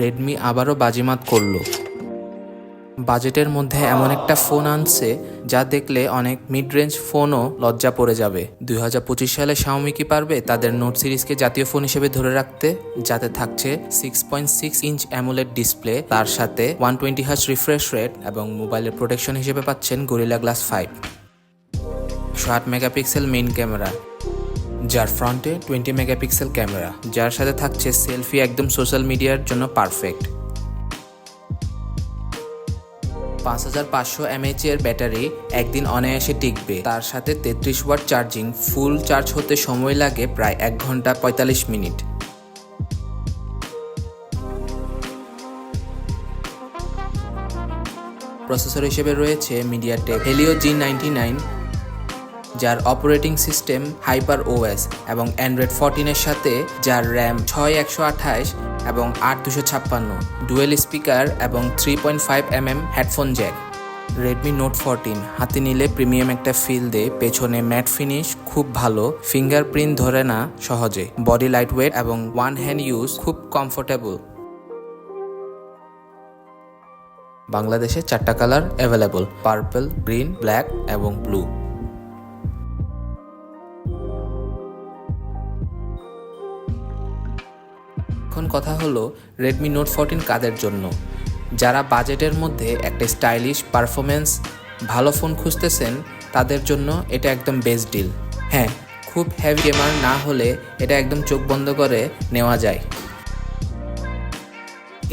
Redmi আবারও বাজিমাত করল। বাজেটের মধ্যে এমন একটা ফোন আনছে যা দেখলে অনেক মিড রেঞ্জ ফোনও লজ্জা পড়ে যাবে। দুই হাজার পঁচিশ সালে শাওমি কি পারবে তাদের নোট সিরিজকে জাতীয় ফোন হিসেবে ধরে রাখতে, যাতে থাকছে six point six inch AMOLED display তার সাথে one twenty hertz refresh rate এবং মোবাইলের প্রোটেকশন হিসেবে পাচ্ছেন গরিলা গ্লাস ফাইভ ষাট মেগাপিক্সেল মেইন ক্যামেরা যার ফ্রন্টে টোয়েন্টি মেগাপিক্সেল ক্যামেরা যার সাথে থাকছে সেলফি একদম সোশ্যাল মিডিয়ার জন্য পারফেক্ট পাঁচ হাজার পাঁচশো এমএইচ এর ব্যাটারি একদিন অনায়াসে টিকবে। তার সাথে তেত্রিশ ওয়াট চার্জিং ফুল চার্জ হতে সময় লাগে প্রায় এক ঘণ্টা পঁয়তাল্লিশ মিনিট। প্রসেসর হিসেবে রয়েছে MediaTek Helio G ninety nine যার অপারেটিং সিস্টেম হাইপার ওএস এবং অ্যান্ড্রয়েড ফোরটিনের সাথে, যার র্যাম ছয় একশো আঠাশ এবং আট দুশো ছাপ্পান্ন, ডুয়েল স্পিকার এবং three point five M M headphone jack. Redmi Note fourteen হাতে নিলে প্রিমিয়াম একটা ফিল দেয় পেছনে ম্যাট ফিনিশ খুব ভালো ফিঙ্গারপ্রিন্ট ধরে না, সহজে। বডি লাইট ওয়েট এবং ওয়ান হ্যান্ড ইউজ খুব কমফোর্টেবল বাংলাদেশে চারটা colour available purple green black এবং ব্লু এখন কথা হলো রেডমি নোট ফোরটিন কাদের জন্য। যারা বাজেটের মধ্যে একটা স্টাইলিশ পারফরমেন্স ভালো ফোন খুঁজতেছেন, তাদের জন্য এটা একদম বেস্ট ডিল হ্যাঁ খুব হেভি গেমার না হলে এটা একদম চোখ বন্ধ করে নেওয়া যায়।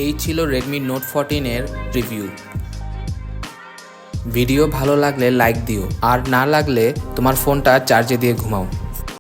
এই ছিল রেডমি নোট ফোরটিনের রিভিউ ভিডিও ভালো লাগলে লাইক দিও, আর না লাগলে তোমার ফোনটা চার্জে দিয়ে ঘুমাও।